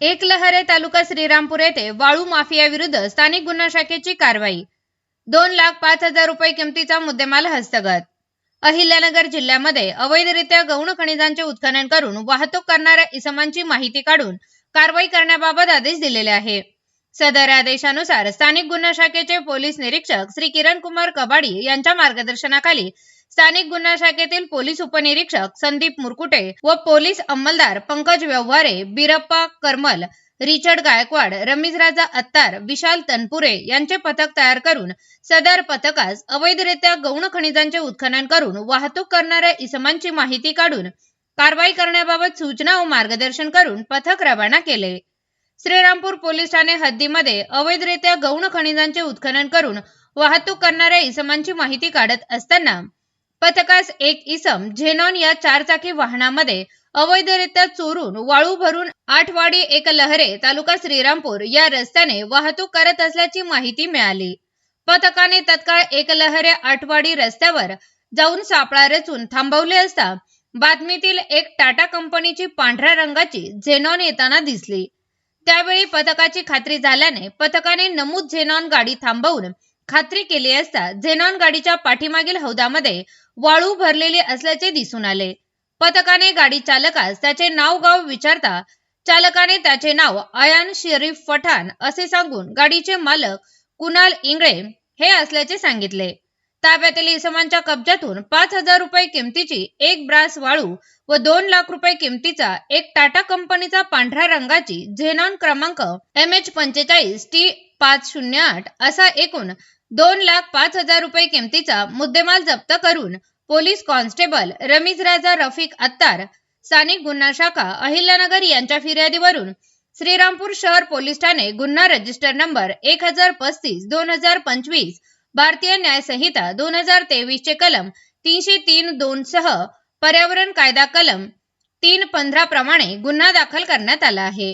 एकलहरे तालुका श्रीरामपूर येथे वाळू माफियाविरुद्ध स्थानिक गुन्हा शाखेची कारवाई. दोन लाख पाच हजार रुपये किमतीचा मुद्देमाल हस्तगत. अहिल्यानगर जिल्ह्यामध्ये अवैधरित्या गौण खनिजांचे उत्खनन करून वाहतूक करणाऱ्या इसमांची माहिती काढून कारवाई करण्याबाबत आदेश दिलेले आहे. सदर आदेशानुसार स्थानिक गुन्हा शाखेचे पोलीस निरीक्षक श्री किरण कुमार कबाडी यांच्या मार्गदर्शनाखाली स्थानिक गुन्हा शाखेतील पोलीस उपनिरीक्षक संदीप मुरकुटे व पोलीस अंमलदार पंकज व्यवहारे बिरप्पा करमल रिचर्ड गायकवाड रमीज राजा अत्तार विशाल तनपुरे यांचे पथक तयार करून सदर पथकास अवैधरित्या गौण खनिजांचे उत्खनन करून वाहतूक करणाऱ्या इसमांची माहिती काढून कारवाई करण्याबाबत सूचना व मार्गदर्शन करून पथक रवाना केले. श्रीरामपूर पोलीस ठाणे हद्दीमध्ये अवैधरित्या गौण खनिजांचे उत्खनन करून वाहतूक करणाऱ्या इसमांची माहिती काढत असताना पथकास एक इसम झेनॉन या चारचाकी वाहनामध्ये अवैधरित्या चोरून वाळू भरून आठवाडी एक लहरे तालुका श्रीरामपूर या रस्त्याने वाहतूक करत असल्याची माहिती मिळाली. पथकाने तत्काळ एक लहरे आठवाडी रस्त्यावर जाऊन सापळा रचून थांबवले असता बातमीतील एक टाटा कंपनीची पांढऱ्या रंगाची झेनॉन येताना दिसली. त्यावेळी पथकाची खात्री झाल्याने पथकाने नमूद झेनॉन गाडी थांबवून खात्री केली असता झेनॉन गाडीच्या पाठीमागील हौदामध्ये वाळू भरलेले असल्याचे दिसून आले. पथकाने गाडी चालकास त्याचे नाव गाव विचारता चालकाने त्याचे नाव अयान शरीफ पठाण असे सांगून गाडीचे मालक कुणाल इंगळे हे असल्याचे सांगितले. ताब्यातील इसमांच्या कब्जातून पाच हजार रुपये किमतीची एक ब्रास वाळू व दोन लाख रुपये किमतीचा एक टाटा कंपनीचा पांढऱ्या रंगाची झेनॉन क्रमांक एम एच पंचेचाळीस टी पाच शून्य आठ असा एकूण दोन लाख पाच हजार रुपये किमतीचा मुद्देमाल जप्त करून पोलीस कॉन्स्टेबल रमीज राजा रफिक अत्तार स्थानिक गुन्हा शाखा अहिल्यानगर यांच्या फिर्यादीवरून श्रीरामपूर शहर पोलीस ठाणे गुन्हा रजिस्टर नंबर एक हजार पस्तीस दोन हजार पंचवीस भारतीय न्याय संहिता दोन हजार तेवीस चे कलम तीनशे तीन दोन सह पर्यावरण कायदा कलम तीन पंधरा प्रमाणे गुन्हा दाखल करण्यात आला आहे.